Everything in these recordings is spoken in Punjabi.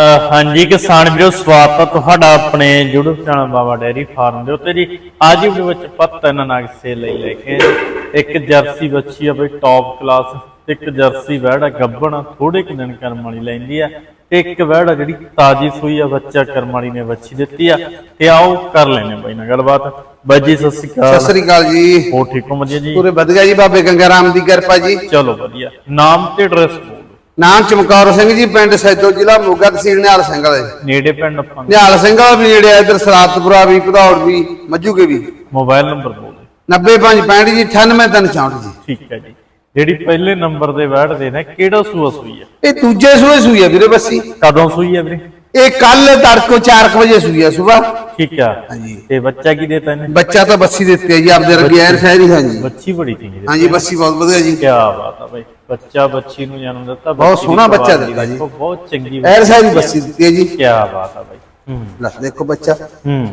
ਹਾਂਜੀ ਕਿਸਾਨ ਵੀਰੋ ਸਵਾਗਤ ਹੈ ਤੁਹਾਡਾ ਆਪਣੇ YouTube channel Baba dairy farm ਦੇ ਉੱਤੇ ਜੀ। ਅੱਜ ਵੀਡੀਓ ਵਿੱਚ ਪੱਤ ਇਹਨਾਂ ਨਾਗ ਸੇ ਲਈ ਲੈ ਕੇ। ਇੱਕ ਜਰਸੀ ਬੱਚੀ ਆ ਬਈ ਟੌਪ ਕਲਾਸ ਇੱਕ ਜਰਸੀ ਵੈੜ ਆ ਗੱਭਣ ਥੋੜੇ ਕੁ ਦਿਨ ਕਰਮ ਵਾਲੀ ਲੈਂਦੀ ਆ। ਤੇ ਇੱਕ ਵੈੜ ਜਿਹੜੀ ਤਾਜੀ ਸੂਈ ਆ ਬੱਚਾ ਕਰਮ ਵਾਲੀ ਨੇ ਬੱਚੀ ਦਿੱਤੀ ਆ। ਤੇ ਆਓ ਕਰ ਲੈਨੇ ਬਾਈ ਨਾਲ ਗੱਲਬਾਤ। ਬਾਈ ਜੀ ਸਤਿ ਸ਼੍ਰੀ ਸਤਿ ਅਕਾਲ ਸ੍ਰੀ ਅਕਾਲ ਜੀ। ਹੋ ਠੀਕ ਹੋ ਵਧੀਆ ਜੀ? ਪੂਰੇ ਵਧੀਆ ਜੀ ਬਾਬੇ ਗੰਗਾ ਰਾਮ ਦੀ ਕਿਰਪਾ ਜੀ। ਚਲੋ ਵਧੀਆ। ਨਾਮ ਤੇ ਐਡਰੈਸ ਨਾਮ ਚਮਕੌਰ ਸਿੰਘ ਜੀ ਪਿੰਡ ਸੈਦੋ ਜ਼ਿਲ੍ਹਾ ਮੋਗਾ ਤਹਿਸੀਲ ਨਿਹਾਲ ਸਿੰਘ ਵਾਲੇ। ਨੇੜੇ ਪਿੰਡ ਆਪਾਂ ਨਿਹਾਲ ਸਿੰਘ ਵਾਲਾ ਵੀ ਨੇੜੇ ਆ ਇਧਰ ਸਰਾਤਪੁਰਾ ਵੀ ਭਦੌੜ ਵੀ ਮੱਜੂਕੇ ਵੀ। ਮੋਬਾਈਲ ਨੰਬਰ ਬੋਲ 9565 ਜੀ 98364 ਜੀ। ਠੀਕ ਹੈ ਜੀ। ਜਿਹੜੀ ਪਹਿਲੇ ਨੰਬਰ ਦੇ ਵੈੜ ਦੇ ਨੇ ਕਿਹੜਾ ਸੂਆ ਸੂਈ ਹੈ? ਇਹ ਦੂਜੇ ਸੂਏ ਸੂਈ ਹੈ ਵੀਰੇ ਬੱਸੀ। ਕਦੋਂ ਸੂਈ ਹੈ ਵੀਰੇ? ਇਹ ਕੱਲ ਤੜਕੋ 4 ਵਜੇ ਸੂਈ ਹੈ ਸਵੇਰ ਠੀਕ ਆ। ਹਾਂਜੀ। ਤੇ ਬੱਚਾ ਕੀ ਦੇਤਾ ਇਹਨੇ? ਬੱਚਾ ਤਾਂ ਬੱਸੀ ਦਿੱਤੇ ਆ ਜੀ ਆਪਦੇ ਰਗੀ ਐਰ ਸ਼ਹਿਰੀ ਹਾਂ ਜੀ ਬੱਚੀ ਬੜੀ ਚੰਗੀ ਹਾਂਜੀ ਬੱਸੀ ਬਹੁਤ ਵਧੀਆ ਜੀ। ਕੀ ਬਾਤ। ਆ ਬੱਚਾ ਬੱਚੀ ਨੂੰ ਜਨਮ ਦਿੱਤਾ ਬਹੁਤ ਬੱਚੀ ਸੋਹਣਾ ਬੱਚਾ ਦਿੱਤਾ ਜੀ। ਬਹੁਤ ਚੰਗੀ ਐਰ ਸ਼ਹਿਰੀ ਬੱਸੀ ਦਿੱਤੀ ਹੈ ਜੀ। ਕੀ ਬਾਤ ਆ ਬਈ। ਹੂੰ। ਲੈ ਦੇਖੋ ਬੱਚਾ। ਹੂੰ।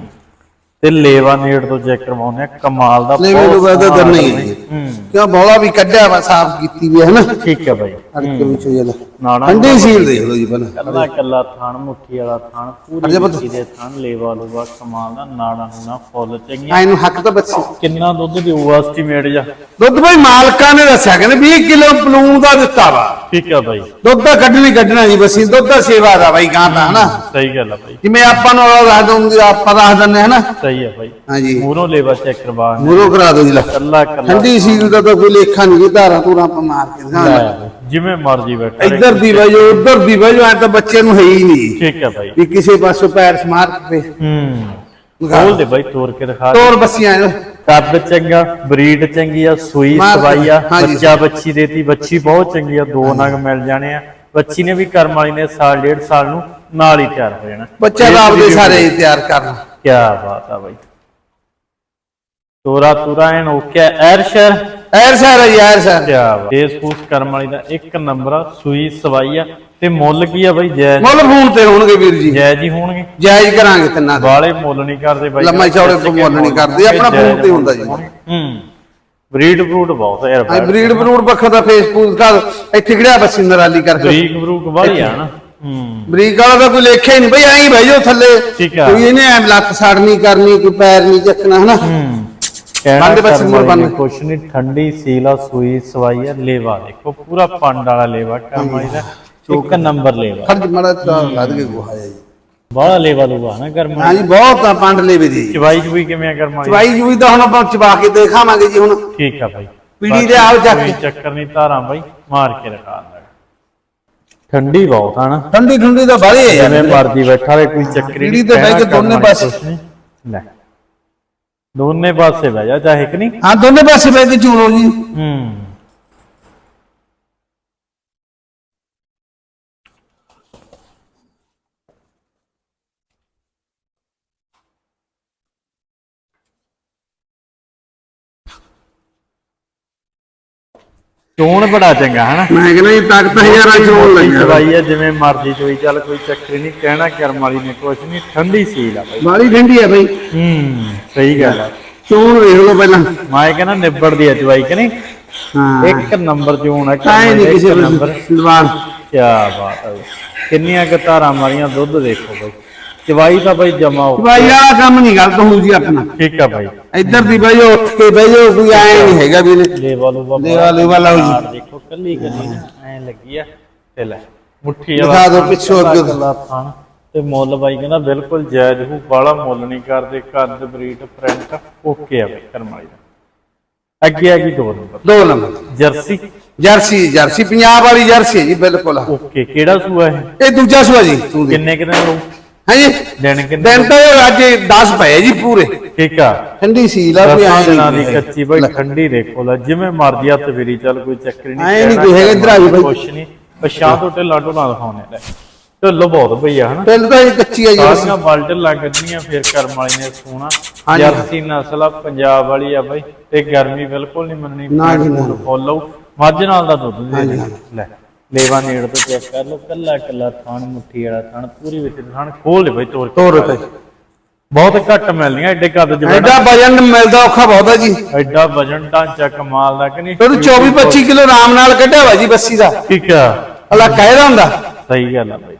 ਤੇ ਲੇਵਾ ਨੇੜ ਤੋਂ ਚੈੱਕ ਕਰਵਾਉਂਦੇ ਆ ਕਮਾਲ ਦਾ ਲੈ ਬਹੁਤ ਮੈਨੂੰ ਬਾਅਦ ਸੋਹਣਾ ਨਹੀਂ। ਹੈ। ਕਿਉਂ ਬੋਲਾ ਵੀ ਕੱਢਿਆ ਵਾ ਸਾਫ਼ ਕੀਤੀ ਵੀ ਹੈ ਨਾ। ਠੀਕ ਹੈ ਬਾਈ। ਅੜਕੇ ਵਿੱਚ ਹੋ ਜਾਂਦਾ। ਨਾੜਾ ਠੰਡੀ ਸੀਲ ਦੇਖ ਲਓ ਜੀ ਪਹਿਲਾਂ। ਕੱਲਾ ਕੱਲਾ ਥਾਣ ਮੁੱਠੀ ਵਾਲਾ ਥਾਣ ਪੂਰੀ ਅਜੇ ਪੁੱਤ। ਮਿੱਟੀ ਦੇ ਥਾਣ ਲੇਵਾ ਲੂਵਾ ਕਮਾਲ ਦਾ ਨਾੜਾ ਨੂਣਾ ਫੁੱਲ ਚੰਗੀਆਂ। ਐ ਨੂੰ ਹੱਕ ਤਾਂ ਬੱਚੀ। ਕਿੰਨਾ ਦੁੱਧ ਦੇਊਗਾ ਐਸਟੀਮੇਟ ਜਾ ਦੁੱਧ ਭਾਈ ਮਾਲਕਾਂ ਨੇ ਦੱਸਿਆ ਕਹਿੰਦੇ 20 ਕਿਲੋ ਪਲੂਣ ਦਾ ਦਿੱਤਾ ਵਾ। ਠੀਕ ਆ ਬਾਈ। ਦੁੱਧ ਤਾਂ ਕੱਢਣੀ ਕੱਢਣਾ ਜੀ ਬਸੀ ਦੁੱਧ ਦਾ ਸੇਵਾ ਦਾ ਬਾਈ ਗਾਂ ਦਾ ਹਨਾ? ਸਹੀ ਗੱਲ ਆ ਬਾਈ। ਜਿਵੇਂ ਆਪਾਂ ਨੂੰ ਦੱਸ ਦੂੰਗੀ ਆਪਾਂ ਦੱਸ ਦਿੰਦੇ ਹਨਾ? ਸਹੀ ਆ ਬਾਈ। ਹਾਂਜੀ। ਮੂਰੋਂ ਲੇਵਾ ਚੈੱਕ ਕਰਵਾ ਮੂਰੋ ਕਰਾ ਦਿਓ ਜੀ ਲੈ। ਕੱਲਾ ਕੱਲਾ ਠੰਡੀ ਸੀਲ ਦਾ ਤਾਂ ਕੋਈ ਲੇਖਾ ਨਹੀਂ ਧਾਰਾਂ ਧੂਰਾਂ ਆਪਾਂ ਮਾਰ ਕੇ ਦਿਖਾ ਲੈ, ਜਿਵੇਂ ਮਰਜ਼ੀ ਬੈਠਾ। ਰਹੇ। ਇੱਧਰ ਦੀ ਵਜੋ ਉੱਧਰ ਦੀ ਵਜੋ ਐ ਤਾਂ ਬੱਚੇ ਨੂੰ ਹੈ ਹੀ ਨਹੀਂ। ਠੀਕ ਆ ਬਾਈ। ਵੀ ਕਿਸੇ ਪਾਸੋਂ ਪੈਰ ਸਮਾਰ ਕੇ। ਹੂੰ। ਖੋਲ ਦੇ ਬਾਈ ਤੋੜ ਕੇ ਦਿਖਾ। ਤੋਰ ਬੱਸੀਆਂ। ਕੱਦ ਚੰਗਾ ਬਰੀਡ ਚੰਗੀ ਆ ਸੂਈ ਸਵਾਈ ਆ। ਬੱਚਾ ਬੱਚੀ ਦੇਤੀ ਬੱਚੀ ਬਹੁਤ ਚੰਗੀ ਆ ਦੋ ਨਗ ਮਿਲ ਜਾਣੇ ਆ। ਬੱਚੀ ਨੇ ਵੀ ਕਰਮ ਵਾਲੀ ਨੇ ਸਾਲ ਡੇਢ ਸਾਲ ਨੂੰ ਨਾਲ ਹੀ ਤਿਆਰ ਹੋ ਜਾਣਾ। ਬੱਚਾ ਤਾਂ ਆਪਦੇ ਸਾਰੇ ਹੀ ਤਿਆਰ ਕਰਨਾ। ਕੀ ਬਾਤ ਆ ਬਾਈ। ਤੋਰਾ ਤੁਰਾ ਐਨ ਓਕੇ ਐਰਸ਼ਰ। ਐਰ ਸਰ ਹੈ ਜੀ ਐਰ ਸਰ ਬਾਤ। ਇਸ ਫੂਸ ਕਰਮ ਵਾਲੀ ਦਾ ਇੱਕ ਨੰਬਰ ਆ ਸੂਈ ਸਵਾਈ ਆ ਤੇ ਮੁੱਲ ਕੀ ਆ ਬਾਈ? ਜੈ ਮੁੱਲ ਫੋਨ ਤੇ ਹੋਣਗੇ ਵੀਰ ਜੀ। ਜੈ ਜੀ ਹੋਣਗੇ? ਜਾਇਜ਼ ਕਰਾਂਗੇ ਤਿੰਨਾਂ ਦਾ। ਵਾਲੇ ਮੁੱਲ ਨਹੀਂ ਕਰਦੇ ਬਾਈ। ਲੰਮਾ ਚੌੜੇ ਤੋਂ ਮੁੱਲ ਨਹੀਂ ਕਰਦੇ, ਆਪਣਾ ਫੋਨ ਤੇ ਹੁੰਦਾ ਜੀ। ਹੂੰ। ਬਰੀਡ ਬਰੂਡ ਬਹੁਤ ਯਾਰ ਆ ਬਰੀਡ ਬਰੂਡ ਪੱਖਾ ਦਾ ਫੇਸਬੁੱਕ ਦਾ ਇੱਥੇ ਕਿਹੜਾ ਬੱਸੀ ਨਰਾਲੀ ਕਰਕੇ ਬਰੀਕ ਬਰੂਕ ਵਾਲੀ ਆ ਨਾ। ਹੂੰ। ਬਰੀਕ ਵਾਲਾ ਤਾਂ ਕੋਈ ਲੇਖਿਆ ਹੀ ਨਹੀਂ ਬਈ ਐਂ ਬਹਿ ਜਾਓ ਥੱਲੇ। ਕੋਈ ਇਹਨੇ ਐ ਲੱਤ ਸਾੜਨੀ ਕਰਨੀ ਕੋਈ ਪੈਰ ਨਹੀਂ ਚੱਕਣਾ ਹਨਾ। ਹੂੰ ਕਹਿਣਾ ਬੰਦ ਬਸ ਕਰਮ ਮੁੜ ਵਾਲੀ ਨੇ ਬੰਦ। ਕੁਛ ਨਹੀਂ ਠੰਡੀ ਸੀਲਾ ਸੂਈ ਸਵਾਈ ਆ ਲੇਵਾ ਦੇਖੋ ਪੂਰਾ ਪੰਡ ਵਾਲਾ ਲੇਵਾ ਕੰਮ ਵਾਲੀ ਦਾ ਇੱਕ ਨੰਬਰ ਲੇਵਾ। ਖਰਜ ਮੜਾ ਤਾਂ ਲੱਦ ਕੇ ਗੁਹਾ ਜੀ। ਬਾਹਲਾ ਲੇਵਾ ਲੂਗਾ ਨਾ ਕਰਮ ਹਾਂਜੀ ਬਹੁਤ ਆ ਪੰਡ ਲੈਵੇ ਦੀ। ਚਵਾਈ ਚੁਈ ਕਿਵੇਂ ਆ ਵਾਲੀ ਚਵਾਈ ਜੂਈ ਤਾਂ ਹੁਣ ਆਪਾਂ ਚਬਾ ਕੇ ਦੇਖਾਵਾਂਗੇ ਜੀ ਹੁਣ। ਠੀਕ ਆ ਬਾਈ। ਪੀੜੀ ਦੇ ਆਓ ਚੱਕ ਕੋਈ ਚੱਕਰ ਨਹੀਂ ਧਾਰਾਂ ਬਾਈ ਮਾਰ ਕੇ ਰਖਾ ਠੰਡੀ ਬਹੁਤ ਆ ਨਾ। ਠੰਡੀ ਠੰਡੀ ਤਾਂ ਬਾਹਲੀ ਹੈ ਜਿਵੇਂ ਮਰਜ਼ੀ ਬੈਠਾ ਰਹੇ ਕੋਈ ਚੱਕਰ ਹੀ ਪੀੜੀ ਨਹੀਂ ਤੇ ਬਹਿ ਕੇ ਦੋਨੇ ਪਾਸੇ। ਨਹੀਂ। ਲੈ। ਦੋਨੇ ਪਾਸੇ ਬਹਿ ਜਾ ਚਾਹੇ ਕਿ ਨਹੀਂ। ਹਾਂ ਦੋਨੇ ਪਾਸੇ ਬਹਿ ਕੇ ਚੂਣੋ ਜੀ। ਹੂੰ। ਚੋਣ ਬੜਾ ਚੰਗਾ ਹਨਾ? ਮੈਂ ਕਹਿੰਦਾ ਜੀ ਤਾਕਤ ਹਜ਼ਾਰਾਂ ਚੋਣ ਲੱਗਿਆ ਦਵਾਈ ਆ। ਜਿਵੇਂ ਮਰਜ਼ੀ ਚੋਈ ਚੱਲ ਕੋਈ ਚੱਕਰ ਹੀ ਨਹੀਂ ਕਹਿਣਾ ਕਰਮ ਵਾਲੀ ਨੇ ਕੁਛ ਨਹੀਂ ਠੰਡੀ ਸੀਲ ਆ ਬਾਈ। ਬਾਹਲੀ ਠੰਡੀ ਹੈ ਬਈ। ਹੂੰ ਸਹੀ ਗੱਲ ਆ। ਚੋਣ ਵੇਖ ਲਓ ਪਹਿਲਾਂ। ਮੈਂ ਕਹਿੰਦਾ ਨਿਬੜਦੀ ਆ ਦਵਾਈ ਕਿ ਨਹੀਂ? ਹਾਂ। ਇੱਕ ਨੰਬਰ ਚੋਣ ਆ ਕਾਹੇ ਨਹੀਂ ਕਿਸੇ ਨੰਬਰ। ਦਿਵਾਨ ਕੀ ਬਾਤ ਹੈ ਕਿੰਨੀਆਂ ਕਤਾਰਾਂ ਮਾਰੀਆਂ ਦੁੱਧ ਦੇਖੋ ਬਾਈ। ਚਵਾਈ ਤਾਂ ਬਾਈ ਜਮਾ ਹੋ ਭਾਈ ਵਾਲਾ ਕੰਮ ਨਹੀਂ ਗਲਤ ਹੋਊ ਜੀ ਆਪਣਾ। ਠੀਕ ਆ ਬਾਈ। ਇੱਧਰ ਦੀ ਬਈ ਉੱਠ ਕੇ ਬਈ ਜਾਓ ਕੋਈ ਐ ਨਹੀਂ ਹੈਗਾ ਵੀ ਇਹਨੇ। ਲੇਵਾ ਲੂਵਾ ਲੇਵਾ ਲੂਵਾ ਲਾਓ ਜੀ। ਬਾਹਰ ਦੇਖੋ ਕੱਲੀ ਕੱਲੀ ਐ ਲੱਗੀ ਆ। ਤੇ ਲੈ ਮੁੱਠੀ ਦਿਖਾ ਦਿਓ ਪਿੱਛੋਂ ਅੱਗੇ। ਕੱਲਾ ਥਣ ਤੇ ਮੁੱਲ ਬਾਈ ਕਹਿੰਦਾ ਬਿਲਕੁਲ ਜਾਇਜ਼ ਹੋ ਬਾਲਾ ਮੁੱਲ ਨਹੀਂ ਕਰਦੇ ਕੱਦ ਬਰੀਡ ਪ੍ਰਿੰਟ ਓਕੇ ਆ ਬਾਈ ਕਰਮ ਵਾਲੀ ਦਾ। ਅੱਗੇ ਆ ਗਈ ਦੋ ਨੰਬਰ। ਦੋ number. Jersey. Jersey jersey Punjab ਵਾਲੀ ਜਰਸੀ ਹੈ ਜੀ ਬਿਲਕੁਲ। ਓਕੇ ਕਿਹੜਾ ਸੂਆ ਹੈ ਇਹ ਦੂਜਾ ਸੂਆ ਜੀ। ਤੂੰ ਦੇ ਕਿੰਨੇ ਕਿੰਨੇ ਲਓ ਹਾਂਜੀ? ਦਿਨ ਕਿੰਨੇ ਦਿਨ ਤਾਂ ਅੱਜ 10 ਪਏ ਜੀ ਪੂਰੇ। ਠੀਕ ਆ। ਠੰਡੀ ਸੀਲ ਆ ਕੋਈ ਦਸਾਂ ਦਿਨਾਂ ਦੀ ਕੱਚੀ ਬਾਈ ਠੰਡੀ ਦੇਖੋ ਲੈ ਜਿਵੇਂ ਮਰਜ਼ੀ ਹੱਥ ਫੇਰੀ ਚੱਲ ਕੋਈ ਚੱਕਰ ਨਹੀਂ। ਐਂ ਨੀ ਕੋਈ ਹੈਗਾ, ਇੱਧਰ ਆ ਜਾਓ ਬਾਈ। ਕੁਛ ਨਹੀਂ। ਪਛਾਂ ਤੋਂ ਢਿੱਲਾ ਢੁਲਾ ਦਿਖਾਉਣੇ ਲੈ ਢਿੱਲੋ ਬਹੁਤ ਪਈ ਆ ਹਨਾ। ਤਾਂ ਇਹ ਕੱਚੀ ਆ ਜੀ। ਬਸ। ਸਾਰੀਆਂ ਬਲਟ ਲੱਗਦੀਆਂ ਫਿਰ ਕਰਮ ਵਾਲੀ ਨੇ ਸੋਣਾ ਹਾਂਜੀ। ਜਰਸੀ ਨਸਲ ਆ ਪੰਜਾਬ ਵਾਲੀ ਆ ਬਾਈ ਤੇ ਗਰਮੀ ਬਿਲਕੁਲ ਨਹੀਂ ਮੰਨਣੀ। ਨਾ ਜੀ, ਨਾ। ਫੋਲੋ ਮੱਝ ਨਾਲ ਦਾ ਦੁੱਧ ਦੇ ਹਾਂਜੀ। ਲੈ। ਲੇਵਾ ਨੇੜ ਤੋਂ ਚੈੱਕ ਕਰ ਲਓ। ਕੱਲਾ ਕੱਲਾ ਥਣ ਮੁੱਠੀ ਵਾਲਾ ਥਣ ਪੂਰੀ ਵਿੱਚ ਥਣ ਖੋਲ ਦੇ ਬਾਈ ਕੇ। ਤੋਰ ਤੇ ਬਹੁਤ ਘੱਟ ਮਿਲਦੀਆਂ ਐਡੇ ਕੱਦ ਜਵਾਨ ਐਡਾ ਵਜਨ ਮਿਲਦਾ ਔਖਾ ਬਹੁਤ ਜੀ। ਐਡਾ ਵਜਨ ਢਾਂਚਾ ਕਮਾਲ ਦਾ ਕਿ ਨਹੀਂ? ਉਹਨੂੰ 24 25 ਕਿਲੋ ਆਰਾਮ ਨਾਲ ਕੱਢਿਆ ਵਾ ਜੀ ਬੱਸੀ ਦਾ। ਠੀਕ ਆ। ਅੱਲਾ ਕਹਿਦਾ ਹੁੰਦਾ। ਸਹੀ ਗੱਲ ਆ ਬਾਈ।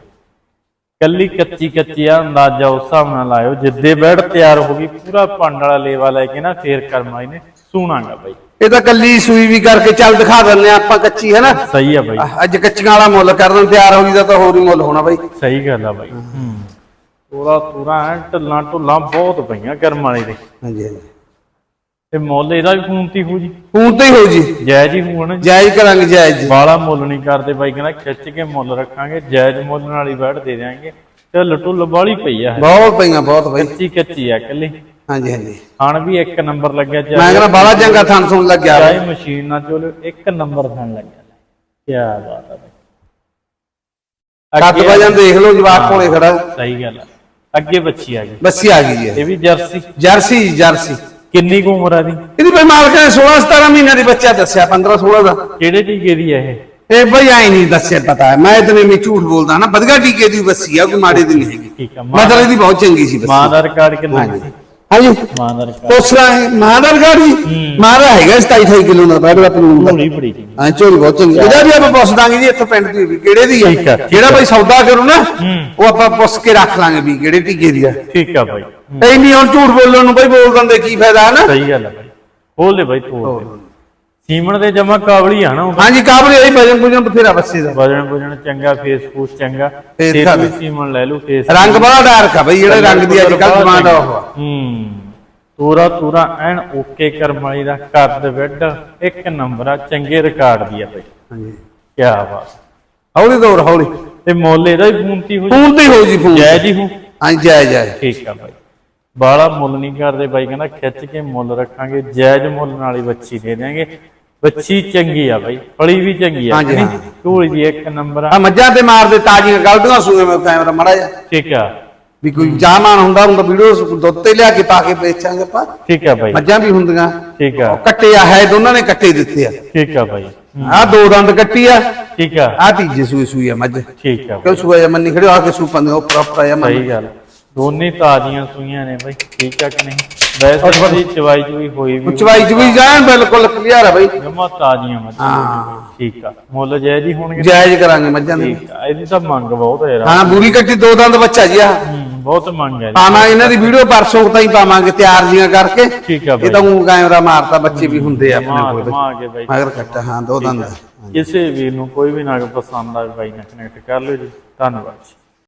ਕੱਲੀ ਕੱਚੀ ਕੱਚੀ ਆ ਅੰਦਾਜ਼ਾ ਉਸ ਹਿਸਾਬ ਨਾਲ ਲਾਇਓ। ਜਿੱਦੇ ਬੈਡ ਤਿਆਰ ਹੋ ਗਈ ਪੂਰਾ ਪੰਡ ਵਾਲਾ ਲੇਵਾ ਲੈ ਕੇ ਨਾ ਫੇਰ ਕਰਮਾਈ ਨੇ ਸੂਣਾਗਾ ਬਾਈ। ਇਹ ਤਾਂ ਕੱਲੀ ਸੂਈ ਵੀ ਕਰਕੇ ਚੱਲ ਦਿਖਾ ਦਿੰਦੇ ਆ ਆਪਾਂ ਕੱਚੀ ਹੈ ਨਾ? ਸਹੀ ਆ ਬਾਈ। ਅੱਜ ਕੱਚੀਆਂ ਵਾਲਾ ਮੁੱਲ ਕਰਨ ਤਿਆਰ ਹੋ ਗਈ ਤਾਂ ਹੋਰ ਹੀ ਮੁੱਲ ਹੋਣਾ ਬਾਈ। ਸਹੀ ਗੱਲ ਆ ਬਾਈ। ਹੂੰ ਪੂਰਾ ਪੂਰਾ ਐਂ ਢੱਲਾਂ ਢੁੱਲਾਂ ਬਹੁਤ ਪਈਆਂ ਕਰਮ ਵਾਲੇ ਦੇ। ਹਾਂਜੀ ਹਾਂਜੀ। ਤੇ ਮੁੱਲ ਇਹਦਾ ਵੀ ਫੋਨਤੀ ਹੋ ਜੀ। ਹੁਣ ਤੇ ਹੀ ਹੋ ਜੀ। ਜਾਇਜ਼ ਹੀ ਹੋਣ ਜਾਇਜ਼ ਕਰਾਂਗੇ ਜਾਇਜ਼। ਜੀ ਬਾਲਾ ਮੁੱਲ ਨਹੀਂ ਕਰਦੇ ਬਾਈ ਕਹਿੰਦਾ ਖਿੱਚ ਕੇ ਮੁੱਲ ਰੱਖਾਂਗੇ ਜਾਇਜ਼ ਮੁੱਲ ਨਾਲ ਹੀ ਬੈਠ ਦੇ ਦਿਆਂਗੇ। ਤੇ ਲਟੁੱਲ ਬਾਲੀ ਪਈ ਆ ਬਹੁਤ ਪਈਆਂ ਬਹੁਤ ਬਾਈ। ਕੱਚੀ ਕੱਚੀ ਆ ਕੱਲੀ ਹਾਂਜੀ ਹਾਂਜੀ। ਖਾਣ ਵੀ ਇੱਕ ਨੰਬਰ ਲੱਗਿਆ ਮੈਂ ਕਹਿੰਦਾ ਬਾਲਾ ਚੰਗਾ ਥਣ ਸੁਣ ਲੱਗਿਆ ਚਾਹੇ ਮਸ਼ੀਨ ਨਾਲ ਚੋਲ ਇੱਕ ਨੰਬਰ ਖਾਣ ਲੱਗਿਆ। ਕੀ ਬਾਤ ਬਾਈ। ਕੱਦ ਵਜਨ ਦੇਖ ਲਓ ਜਵਾਕ ਕੋਲੇ ਖੜਾ। ਸਹੀ ਗੱਲ ਅੱਗੇ ਬੱਚੀ ਆ ਗਈ। ਬੱਸੀ ਆ ਗਈ ਜੀ ਇਹ। ਵੀ ਜਰਸੀ। Jersey jersey. ਕਿੰਨੀ ਕੁ ਉਮਰ ਆ ਦੀ ਇਹਦੀ ਭਾਈ ਮਾਲਕ ਨੇ 16 17 ਮਹੀਨਿਆਂ ਦੀ ਬੱਚਾ ਦੱਸਿਆ 15 16 ਦਾ। ਕਿਹੜੇ ਟੀਕੇ ਦੀ ਆ ਇਹ? ਇਹ ਬਈ ਆਈ ਨਹੀਂ ਦੱਸਿਆ ਪਤਾ। ਮੈਂ ਇਤਨੇ ਮੈਂ ਝੂਠ ਬੋਲਦਾ ਨਾ। ਬਦਗਾ ਟੀਕੇ ਦੀ ਬੱਸੀ ਆ ਕੋਈ ਮਾੜੇ ਦੀ ਨਹੀਂ ਹੈਗੀ। ਠੀਕ ਆ ਮਾਂ ਮਤਲਬ ਇਹਦੀ ਬਹੁਤ ਚੰਗੀ ਸੀ ਬੱਸੀ। ਮਾਂ ਦਾ ਰਿਕਾਰਡ ਕਿੰਨਾ ਸੀ? ਹਾਂਜੀ। ਮਾਂ ਦਾ ਰਿਕਾਰਡ ਪੁੱਛ ਹੈ। ਮਾਂ ਦਾ ਰਿਕਾਰਡ ਜੀ। ਮਾਂ ਦਾ ਹੈਗਾ 27 28 ਕਿਲੋ ਦਾ ਦਾ ਦਾ ਬੜੀ ਬੜੀ ਜੀ ਹਾਂ ਝੋਲੀ ਬਹੁਤ ਚੰਗੀ। ਇਹਦਾ ਵੀ ਆਪਾਂ ਪੁੱਛ ਦਾਂਗੇ ਜੀ ਇੱਥੇ ਪਿੰਡ ਦੀ ਵੀ ਕਿਹੜੇ ਦੀ ਠੀਕ ਜਿਹੜਾ। ਬਈ ਸੌਦਾ ਕਰੂ ਨਾ ਹੂੰ। ਉਹ ਆਪਾਂ ਪੁੱਛ ਕੇ ਰੱਖ ਲਾਂਗੇ ਵੀ ਕਿਹੜੇ ਟੀਕੇ ਦੀ ਆ। ਠੀਕ ਆ ਬਾਈ। ਨਹੀਂ ਹੁਣ ਝੂਠ ਬੋਲਣ ਨੂੰ ਬਈ ਬੋਲ ਦਿੰਦੇ ਕੀ ਫਾਇਦਾ ਹੈ ਨਾ? ਸਹੀ ਗੱਲ ਆ ਬਾਈ। ਖੋਲ ਲੈ ਬਾਈ ਖੋਲ ਲੈ ਸੀਮਣ ਦੇ ਜਮਾ ਕਾਬਲੀ ਆ ਨਾ ਉਹ। ਹਾਂਜੀ ਕਾਬਲੇ ਆਈ ਵਜਨ ਵਜਨ ਬਥੇਰਾ ਬੱਸੇ ਦਾ। ਵਜਣ ਵਜਣ ਚੰਗਾ ਫੇਸ ਫੂਸ ਚੰਗਾ। ਤੇ ਖਾਵੇ। ਵੀ ਸੀਮਣ ਲੈ ਲੂ ਫੇਸ ਰੰਗ ਬੜਾ ਡਾਰਕ ਆ ਬਈ ਜਿਹੜੇ ਰੰਗ ਦੀ ਅੱਜ ਕੱਲ ਡਿਮਾਂਡ ਆ ਉਹ। ਹੂੰ। ਤੋਰਾ ਤੋਰਾ ਐਨ ਓਕੇ ਕਰਮ ਵਾਲੀ ਦਾ ਕੱਦ ਵਿੱਡ ਇੱਕ ਨੰਬਰ ਆ ਚੰਗੇ ਰਿਕਾਰਡ ਦੀ ਆ ਬਾਈ। ਹਾਂਜੀ। ਕੀ ਬਾਤ। ਹੌਲੀ ਦੌੜ ਹੌਲੀ। ਤੇ ਮੁੱਲ ਇਹਦਾ ਵੀ ਫੋਨਤੀ ਹੋ ਫੋਨ ਤੇ ਹੋ ਜੀ ਫੋਨ ਜੈ ਜੀ ਹੂੰ ਹਾਂਜੀ ਜਾਇ ਜਾਇ ਠੀਕ ਆ ਬਾਈ। ਬਾਲਾ ਮੁੱਲ ਨਹੀਂ ਕਰਦੇ ਬਾਈ ਕਹਿੰਦਾ ਖਿੱਚ ਕੇ ਮੁੱਲ ਰੱਖਾਂਗੇ ਜਾਇਜ਼ ਮੁੱਲ ਨਾਲ ਹੀ ਬੱਚੀ ਦੇ ਦਿਆਂਗੇ। ਬੱਚੀ ਚੰਗੀ ਆ ਬਾਈ ਫਲੀ ਵੀ ਚੰਗੀ ਆ। ਹਾਂਜੀ? ਹਾਂ। ਝੋਲੀ ਦੀ ਇੱਕ ਨੰਬਰ ਆ। ਆ ਮੱਝਾਂ ਤੇ ਮਾਰਦੇ ਤਾਜ਼ੀਆਂ ਗਲਤੀਆਂ ਸੂਏ ਮੈਂ ਕੈਮਰਾ ਮੜਾ ਜਾ ਠੀਕ ਆ। ਵੀ ਕੋਈ ਜਾਮਾਨ ਹੁੰਦਾ ਹੁੰਦਾ ਵੀਡੀਓ ਦੁੱਧ ਤੇ ਲਿਆ ਕੇ ਪਾ ਕੇ ਵੇਚਾਂਗੇ ਆਪਾਂ। ਠੀਕ ਆ ਬਾਈ। ਮੱਝਾਂ ਵੀ ਹੁੰਦੀਆਂ। ਠੀਕ ਆ। ਉਹ ਕੱਟੇ ਆ ਹੈ ਦੋਨਾਂ ਨੇ ਕੱਟੇ ਦਿੱਤੇ ਆ। ਠੀਕ ਆ ਬਾਈ। ਆ ਦੋ ਦੰਦ ਕੱਟੀ ਆ। ਠੀਕ ਆ। ਆ ਤੀਜੇ ਸੂਏ ਸੂਈ ਆ ਮੱਝ। ਠੀਕ ਆ ਕਿਉਂ ਸੂਆ ਜਾਂ ਮੰਨੀ ਖੜੇ ਆ ਕੇ ਸੂਪਾਂ ਦੇ ਉਹ ਪ੍ਰੋਪਰ ਆ ਮੰਨ ਸਹੀ ਗੱਲ। ਦੋਨੇ ਤਾਜ਼ੀਆਂ ਸੂਈਆਂ ਨੇ ਬਾਈ। ਠੀਕ ਆ ਕਿ ਨਹੀਂ? ਵੈਸੇ ਵੀ ਚਵਾਈ ਚੁਈ ਹੋਈ ਵੀ ਚਵਾਈ ਚ ਵੀ ਜਾਣ ਬਿਲਕੁਲ ਕਲੀਅਰ ਆ ਬਈ। ਜਮਾ ਤਾਜ਼ੀਆਂ ਮੱਝਾਂ ਹਾਂ। ਠੀਕ ਆ। ਮੁੱਲ ਜਾਇਜ਼ ਹੀ ਹੋਣਗੇ। ਜਾਇਜ਼ ਕਰਾਂਗੇ ਮੱਝਾਂ ਦੇ। ਠੀਕ ਆ। ਇਹਦੀ ਤਾਂ ਮੰਗ ਬਹੁਤ ਹੈ ਯਾਰ। ਹਾਂ ਬੂਰੀ ਕੱਟੀ ਦੋ ਦੰਦ ਬੱਚਾ ਜੀ ਆ। ਬਹੁਤ ਮੰਗ ਹੈ ਜੀ। ਪਾਵਾਂ ਇਹਨਾਂ ਦੀ ਵੀਡੀਓ ਪਰਸੋਂ ਤਾਈਂ ਪਾਵਾਂਗੇ ਤਿਆਰ ਜੀਆਂ ਕਰਕੇ। ਠੀਕ ਆ ਇਹ ਬਾਈ। ਤਾਂ ਉਹ ਕੈਮਰਾ ਮਾਰਤਾ ਬੱਚੇ ਵੀ ਹੁੰਦੇ ਆ ਮਾਂ ਆਪਣੇ ਕੋਲ ਮਾਂ ਕੇ ਬਾਈ। ਮਗਰ ਕੱਟਾ ਹਾਂ ਦੋ ਦੰਦ। ਕਿਸੇ ਵੀਰ ਨੂੰ ਕੋਈ ਵੀ ਨਗ ਪਸੰਦ ਆਵੇ ਬਾਈ ਨਾਲ ਕਨੈਕਟ ਕਰ ਲਿਓ ਜੀ। ਧੰਨਵਾਦ